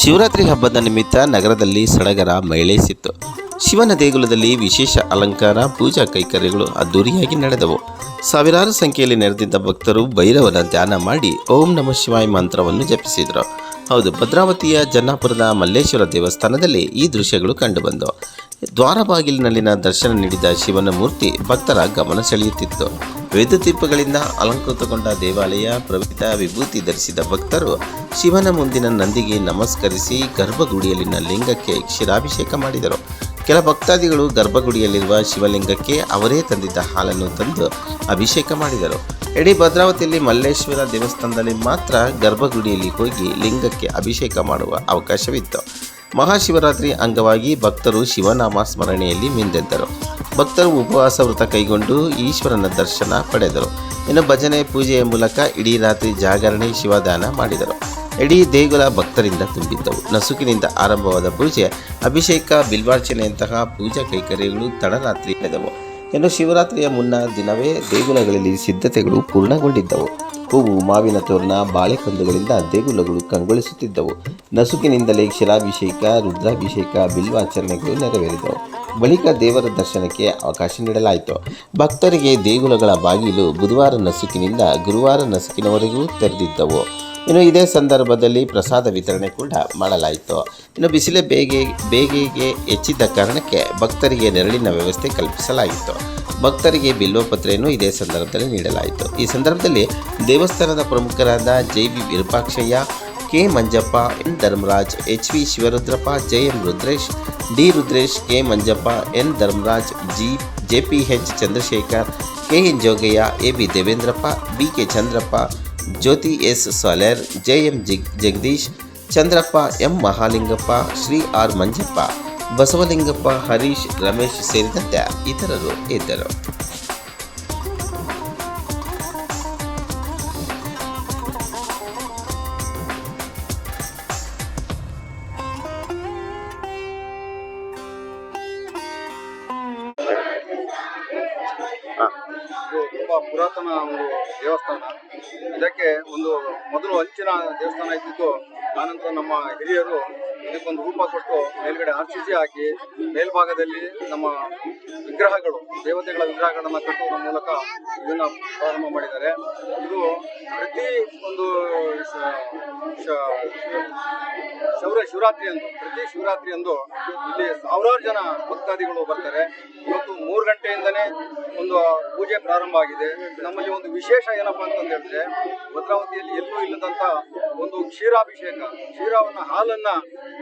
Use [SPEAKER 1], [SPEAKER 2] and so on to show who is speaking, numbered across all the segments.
[SPEAKER 1] ಶಿವರಾತ್ರಿ ಹಬ್ಬದ ನಿಮಿತ್ತ ನಗರದಲ್ಲಿ ಸಡಗರ ಮೈಳೈಸಿತ್ತು ಶಿವನ ದೇಗುಲದಲ್ಲಿ ವಿಶೇಷ ಅಲಂಕಾರ, ಪೂಜಾ ಕೈಕರ್ಯಗಳು ಅದ್ದೂರಿಯಾಗಿ ನಡೆದವು. ಸಾವಿರಾರು ಸಂಖ್ಯೆಯಲ್ಲಿ ನೆರೆದಿದ್ದ ಭಕ್ತರು ಭೈರವನ ಧ್ಯಾನ ಮಾಡಿ ಓಂ ನಮ ಶಿವಾಯ ಮಂತ್ರವನ್ನು ಜಪಿಸಿದರು. ಹೌದು, ಭದ್ರಾವತಿಯ ಜನ್ನಾಪುರದ ಮಲ್ಲೇಶ್ವರ ದೇವಸ್ಥಾನದಲ್ಲಿ ಈ ದೃಶ್ಯಗಳು ಕಂಡುಬಂದವು. ದ್ವಾರಬಾಗಿಲಿನಲ್ಲಿನ ದರ್ಶನ ನೀಡಿದ ಶಿವನ ಮೂರ್ತಿ ಭಕ್ತರ ಗಮನ ಸೆಳೆಯುತ್ತಿತ್ತು. ದೀಪಗಳಿಂದ ಅಲಂಕೃತಗೊಂಡ ದೇವಾಲಯ ಪ್ರವಿತ ವಿಭೂತಿ ಧರಿಸಿದ ಭಕ್ತರು ಶಿವನ ಮುಂದಿನ ನಂದಿಗೆ ನಮಸ್ಕರಿಸಿ ಗರ್ಭಗುಡಿಯಲ್ಲಿನ ಲಿಂಗಕ್ಕೆ ಕ್ಷೀರಾಭಿಷೇಕ ಮಾಡಿದರು. ಕೆಲ ಭಕ್ತಾದಿಗಳು ಗರ್ಭಗುಡಿಯಲ್ಲಿರುವ ಶಿವಲಿಂಗಕ್ಕೆ ಅವರೇ ತಂದಿದ್ದ ಹಾಲನ್ನು ತಂದು ಅಭಿಷೇಕ ಮಾಡಿದರು. ಇಡೀ ಭದ್ರಾವತಿಯಲ್ಲಿ ಮಲ್ಲೇಶ್ವರ ದೇವಸ್ಥಾನದಲ್ಲಿ ಮಾತ್ರ ಗರ್ಭಗುಡಿಯಲ್ಲಿ ಹೋಗಿ ಲಿಂಗಕ್ಕೆ ಅಭಿಷೇಕ ಮಾಡುವ ಅವಕಾಶವಿತ್ತು. ಮಹಾಶಿವರಾತ್ರಿ ಅಂಗವಾಗಿ ಭಕ್ತರು ಶಿವನಾಮ ಸ್ಮರಣೆಯಲ್ಲಿ ಮಿಂದೆದ್ದರು. ಭಕ್ತರು ಉಪವಾಸ ವ್ರತ ಕೈಗೊಂಡು ಈಶ್ವರನ ದರ್ಶನ ಪಡೆದರು. ಇನ್ನು ಭಜನೆ ಪೂಜೆಯ ಮೂಲಕ ಇಡೀ ರಾತ್ರಿ ಜಾಗರಣೆ ಶಿವದಾನ ಮಾಡಿದರು. ಇಡೀ ದೇಗುಲ ಭಕ್ತರಿಂದ ತುಂಬಿದ್ದವು. ನಸುಕಿನಿಂದ ಆರಂಭವಾದ ಪೂಜೆ ಅಭಿಷೇಕ, ಬಿಲ್ವಾರ್ಚನೆಯಂತಹ ಪೂಜಾ ಕೈಕರ್ಯಗಳು ತಡರಾತ್ರಿ ನಡೆದವು. ಇನ್ನು ಶಿವರಾತ್ರಿಯ ಮುನ್ನ ದಿನವೇ ದೇಗುಲಗಳಲ್ಲಿ ಸಿದ್ಧತೆಗಳು ಪೂರ್ಣಗೊಂಡಿದ್ದವು. ಹೂವು, ಮಾವಿನ ತೋರಣ, ಬಾಳೆಕಂದುಗಳಿಂದ ದೇಗುಲಗಳು ಕಂಗೊಳಿಸುತ್ತಿದ್ದವು. ನಸುಕಿನಿಂದಲೇ ಕ್ಷೀರಾಭಿಷೇಕ ರುದ್ರಾಭಿಷೇಕ ಬಿಲ್ವಾಚರಣೆಗಳು ನೆರವೇರಿದವು. ಬಳಿಕ ದೇವರ ದರ್ಶನಕ್ಕೆ ಅವಕಾಶ ನೀಡಲಾಯಿತು. ಭಕ್ತರಿಗೆ ದೇಗುಲಗಳ ಬಾಗಿಲು ಬುಧವಾರ ನಸುಕಿನಿಂದ ಗುರುವಾರ ನಸುಕಿನವರೆಗೂ ತೆರೆದಿದ್ದವು. ಇನ್ನು ಇದೇ ಸಂದರ್ಭದಲ್ಲಿ ಪ್ರಸಾದ ವಿತರಣೆ ಕೂಡ ಮಾಡಲಾಯಿತು. ಇನ್ನು ಬಿಸಿಲೆ ಬೇಗೆ, ಬೇಗೆಗೆ ಹೆಚ್ಚಿದ್ದ ಕಾರಣಕ್ಕೆ ಭಕ್ತರಿಗೆ ನೆರಳಿನ ವ್ಯವಸ್ಥೆ ಕಲ್ಪಿಸಲಾಯಿತು. ಭಕ್ತರಿಗೆ ಬಿಲ್ವಪತ್ರೆಯನ್ನು ಇದೇ ಸಂದರ್ಭದಲ್ಲಿ ನೀಡಲಾಯಿತು. ಈ ಸಂದರ್ಭದಲ್ಲಿ ದೇವಸ್ಥಾನದ ಪ್ರಮುಖರಾದ J V Virupakshaiah K Manjappa, N Dharmaraj, H V Shivarudrappa, J M Rudresh, D Rudresh, K Manjappa, N Dharmaraj, G, J P H Chandrashekhar, K N Jogaiah, A B Devendrappa, B K Chandrappa, Jyothi S Saler, J M Jag, Jagadish, Chandrappa M Mahalingappa, Shri R Manjappa, Basavalingappa, Harish, Ramesh ಸೇರಿದಂತೆ ಇತರರು ಇದ್ದರು.
[SPEAKER 2] ತುಂಬಾ ಪುರಾತನ ಒಂದು ದೇವಸ್ಥಾನ. ಇದಕ್ಕೆ ಒಂದು ಮೊದಲು ಹಂಚಿನ ದೇವಸ್ಥಾನ ಇದ್ದಿದ್ದು ಆನಂತರ ನಮ್ಮ ಹಿರಿಯರು ಇದಕ್ಕೊಂದು ರೂಪ ಕೊಟ್ಟು ಮೇಲ್ಗಡೆ ಆರ್ ಸಿ ಹಾಕಿ ಮೇಲ್ಭಾಗದಲ್ಲಿ ನಮ್ಮ ವಿಗ್ರಹಗಳು, ದೇವತೆಗಳ ವಿಗ್ರಹಗಳನ್ನು ಕಟ್ಟುವುದರ ಮೂಲಕ ಇದನ್ನ ಪ್ರಾರಂಭ ಮಾಡಿದ್ದಾರೆ. ಇದು ಪ್ರತಿ ಒಂದು ಶೌರ್ಯ ಶಿವರಾತ್ರಿ ಅಂದು, ಪ್ರತಿ ಶಿವರಾತ್ರಿ ಅಂದು ಇಲ್ಲಿ ಸಾವಿರಾರು ಜನ ಭಕ್ತಾದಿಗಳು ಬರ್ತಾರೆ. ಮೂರು ಗಂಟೆಯಿಂದನೇ ಒಂದು ಪೂಜೆ ಪ್ರಾರಂಭ ಆಗಿದೆ. ನಮ್ಮಲ್ಲಿ ಒಂದು ವಿಶೇಷ ಏನಪ್ಪಾ ಅಂತಂದು ಹೇಳಿದ್ರೆ, ಭದ್ರಾವತಿಯಲ್ಲಿ ಎಲ್ಲೂ ಇಲ್ಲದಂತ ಒಂದು ಕ್ಷೀರಾಭಿಷೇಕ. ಕ್ಷೀರವನ್ನ, ಹಾಲನ್ನ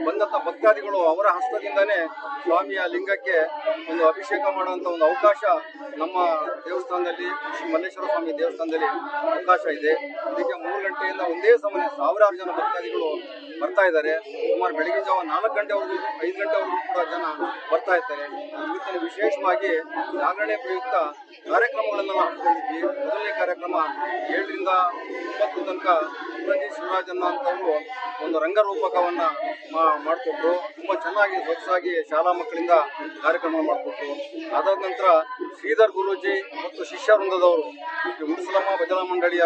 [SPEAKER 2] ಬಂದಂತ ಭಕ್ತಾದಿಗಳು ಅವರ ಹಸ್ತದಿಂದನೇ ಸ್ವಾಮಿಯ ಲಿಂಗಕ್ಕೆ ಒಂದು ಅಭಿಷೇಕ ಮಾಡುವಂತ ಒಂದು ಅವಕಾಶ ನಮ್ಮ ದೇವಸ್ಥಾನದಲ್ಲಿ, ಶ್ರೀ ಮಲ್ಲೇಶ್ವರ ಸ್ವಾಮಿ ದೇವಸ್ಥಾನದಲ್ಲಿ ಅವಕಾಶ ಇದೆ. ಇದಕ್ಕೆ ಮೂರು ಗಂಟೆಯಿಂದ ಒಂದೇ ಸಮಯ ಸಾವಿರಾರು ಜನ ಭಕ್ತಾದಿಗಳು ಬರ್ತಾ ಇದ್ದಾರೆ. ಸುಮಾರು ಬೆಳಗಿನ ಜಾವ ನಾಲ್ಕು ಗಂಟೆವರೆಗೂ, ಐದು ಗಂಟೆವರೆಗೂ ಕೂಡ ಜನ ಬರ್ತಾ ಇರ್ತಾರೆ ಇವತ್ತಿನ ವಿಶೇಷವಾಗಿ ಜಾಗರಣೆ ಪ್ರಯುಕ್ತ ಕಾರ್ಯಕ್ರಮಗಳನ್ನು ನಾವು ಮೊದಲನೇ ಕಾರ್ಯಕ್ರಮ ಏಳರಿಂದ ಇಪ್ಪತ್ತು ತನಕ ಮುರಂಜಿ ಶಿವರಾಜನ್ನ ಅಂತವರು ಒಂದು ರಂಗರೂಪಕವನ್ನ ಮಾಡಿಕೊಟ್ರು. ತುಂಬಾ ಚೆನ್ನಾಗಿ ಸೊಗಸಾಗಿ ಶಾಲಾ ಮಕ್ಕಳಿಂದ ಕಾರ್ಯಕ್ರಮ ಮಾಡಿಕೊಟ್ರು. ಅದಾದ ನಂತರ ಶ್ರೀಧರ್ ಗುರೂಜಿ ಮತ್ತು ಶಿಷ್ಯ ವೃಂದದವರು ಉಡುಸಲಮ್ಮ ಭಜನಾ ಮಂಡಳಿಯ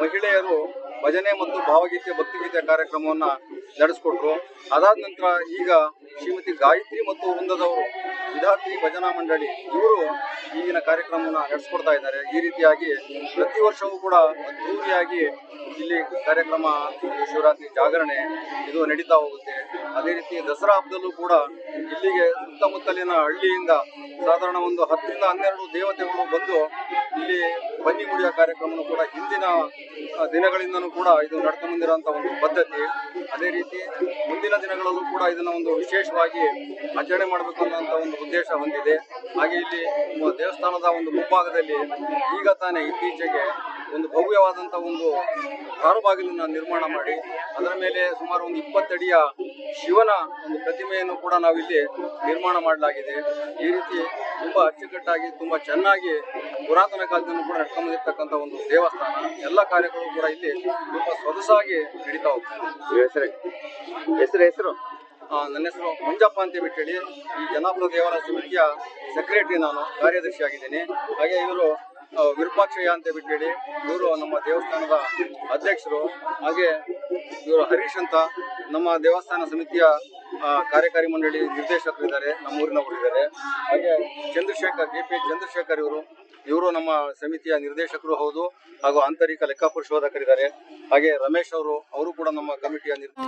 [SPEAKER 2] ಮಹಿಳೆಯರು ಭಜನೆ ಮತ್ತು ಭಾವಗೀತೆ, ಭಕ್ತಿಗೀತೆ ಕಾರ್ಯಕ್ರಮವನ್ನು ನಡೆಸಿಕೊಟ್ರು. ಅದಾದ ನಂತರ ಈಗ ಶ್ರೀಮತಿ ಗಾಯತ್ರಿ ಮತ್ತು ವೃಂದದವರು ವಿದ್ಯಾರ್ಥಿ ಭಜನಾ ಮಂಡಳಿ, ಇವರು ಈಗಿನ ಕಾರ್ಯಕ್ರಮವನ್ನು ನಡೆಸ್ಕೊಡ್ತಾ ಇದ್ದಾರೆ. ಈ ರೀತಿಯಾಗಿ ಪ್ರತಿ ವರ್ಷವೂ ಕೂಡ ಅದ್ದೂರಿಯಾಗಿ ಇಲ್ಲಿ ಕಾರ್ಯಕ್ರಮ ಶಿವರಾತ್ರಿ ಜಾಗರಣೆ ಇದು ನಡೀತಾ ಹೋಗುತ್ತೆ. ಅದೇ ರೀತಿ ದಸರಾ ಹಬ್ಬದಲ್ಲೂ ಕೂಡ ಇಲ್ಲಿಗೆ ಸುತ್ತಮುತ್ತಲಿನ ಹಳ್ಳಿಯಿಂದ ಸಾಧಾರಣ ಒಂದು ಹತ್ತರಿಂದ ಹನ್ನೆರಡು ದೇವತೆಗಳು ಬಂದು ಇಲ್ಲಿ ಬನ್ನಿ ಮುಡಿಯ ಕಾರ್ಯಕ್ರಮನೂ ಕೂಡ ಹಿಂದಿನ ದಿನಗಳಿಂದನೂ ಕೂಡ ಇದು ನಡ್ಕೊಂಡು ಒಂದು ಪದ್ಧತಿ. ಅದೇ ರೀತಿ ಮುಂದಿನ ದಿನಗಳಲ್ಲೂ ಕೂಡ ಇದನ್ನ ಒಂದು ವಿಶೇಷವಾಗಿ ಆಚರಣೆ ಮಾಡಬೇಕು ಅನ್ನೋಂಥ ಒಂದು ಉದ್ದೇಶ ಹೊಂದಿದೆ. ಹಾಗೆ ಇಲ್ಲಿ ದೇವಸ್ಥಾನದ ಒಂದು ಮುಂಭಾಗದಲ್ಲಿ ಈಗ ತಾನೇ ಇತ್ತೀಚೆಗೆ ಒಂದು ಭವ್ಯವಾದಂತಹ ಒಂದು ಕಾರುಬಾಗಿಲನ್ನ ನಿರ್ಮಾಣ ಮಾಡಿ, ಅದರ ಮೇಲೆ ಸುಮಾರು ಒಂದು ಇಪ್ಪತ್ತಡಿಯ ಶಿವನ ಒಂದು ಪ್ರತಿಮೆಯನ್ನು ಕೂಡ ನಾವಿಲ್ಲಿ ನಿರ್ಮಾಣ ಮಾಡಲಾಗಿದೆ. ಈ ರೀತಿ ತುಂಬಾ ಅಚ್ಚುಕಟ್ಟಾಗಿ, ತುಂಬಾ ಚೆನ್ನಾಗಿ ಪುರಾತನ ಕಾಲದಲ್ಲೂ ಕೂಡ ನಡ್ಕೊಂಡು ಬಂದಿರ್ತಕ್ಕಂಥ ಒಂದು ದೇವಸ್ಥಾನ ಎಲ್ಲ ಕಾರ್ಯಗಳು ಕೂಡ ಇಲ್ಲಿ ತುಂಬ ಸೊಗಸಾಗಿ ನಡೀತಾ ಹೋಗ್ತದೆ
[SPEAKER 3] ಹೆಸರು? ಹೆಸರು ಹೆಸರು?
[SPEAKER 2] ನನ್ನ ಹೆಸರು ಮಂಜಪ್ಪ ಅಂತ ಹೇಳಿ. ಈ ಜನಾಪುರ ದೇವಾಲಯ ಸಮಿತಿಯ ಸೆಕ್ರೆಟರಿ ನಾನು ಕಾರ್ಯದರ್ಶಿ ಆಗಿದ್ದೀನಿ. ಹಾಗೆ ಇವರು ವಿರೂಪಾಕ್ಷಯ್ಯ ಅಂತ ಬಿಟ್ಟೇಳಿ ಇವರು ನಮ್ಮ ದೇವಸ್ಥಾನದ ಅಧ್ಯಕ್ಷರು. ಹಾಗೆ ಇವರು ಹರೀಶ್ ಅಂತ ನಮ್ಮ ದೇವಸ್ಥಾನ ಸಮಿತಿಯ ಕಾರ್ಯಕಾರಿ ಮಂಡಳಿ ನಿರ್ದೇಶಕರಿದ್ದಾರೆ ನಮ್ಮ ಊರಿನವರಿದ್ದಾರೆ ಹಾಗೆ ಚಂದ್ರಶೇಖರ್ ಜೆ ಪಿ ಚಂದ್ರಶೇಖರ್ ಇವರು ಇವರು ನಮ್ಮ ಸಮಿತಿಯ ನಿರ್ದೇಶಕರು ಹೌದು ಹಾಗೂ ಆಂತರಿಕ ಲೆಕ್ಕ ಪರಿಶೋಧಕರಿದ್ದಾರೆ. ಹಾಗೆ ರಮೇಶ್ ಅವರು ಅವರು ಕೂಡ ನಮ್ಮ ಕಮಿಟಿಯ ನಿರ್ದೇಶ